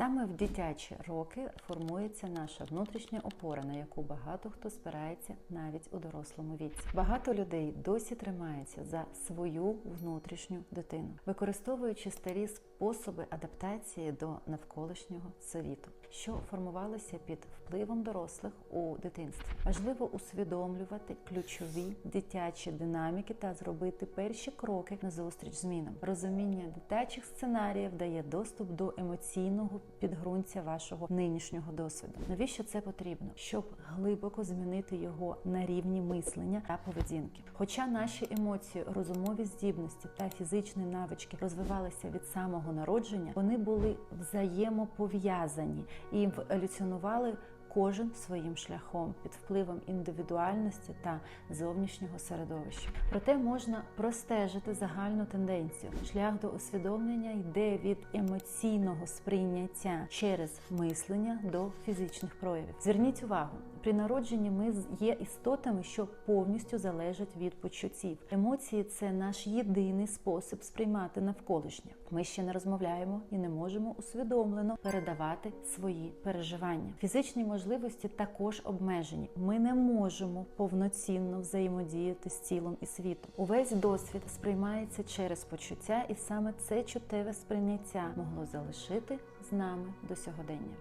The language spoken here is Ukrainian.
Саме в дитячі роки формується наша внутрішня опора, на яку багато хто спирається навіть у дорослому віці. Багато людей досі тримаються за свою внутрішню дитину, використовуючи старі способи адаптації до навколишнього світу, що формувалися під впливом дорослих у дитинстві. Важливо усвідомлювати ключові дитячі динаміки та зробити перші кроки назустріч змінам. Розуміння дитячих сценаріїв дає доступ до емоційного підґрунтя вашого нинішнього досвіду. Навіщо це потрібно? Щоб глибоко змінити його на рівні мислення та поведінки. Хоча наші емоції, розумові здібності та фізичні навички розвивалися від самого народження, вони були взаємопов'язані і еволюціонували кожен своїм шляхом під впливом індивідуальності та зовнішнього середовища. Проте можна простежити загальну тенденцію. Шлях до усвідомлення йде від емоційного сприйняття через мислення до фізичних проявів. Зверніть увагу. При народженні ми є істотами, що повністю залежать від почуттів. Емоції це наш єдиний спосіб сприймати навколишнє. Ми ще не розмовляємо і не можемо усвідомлено передавати свої переживання. Фізичні можливості також обмежені. Ми не можемо повноцінно взаємодіяти з тілом і світом. Увесь досвід сприймається через почуття, і саме це чутеве сприйняття могло залишити з нами до сьогодення.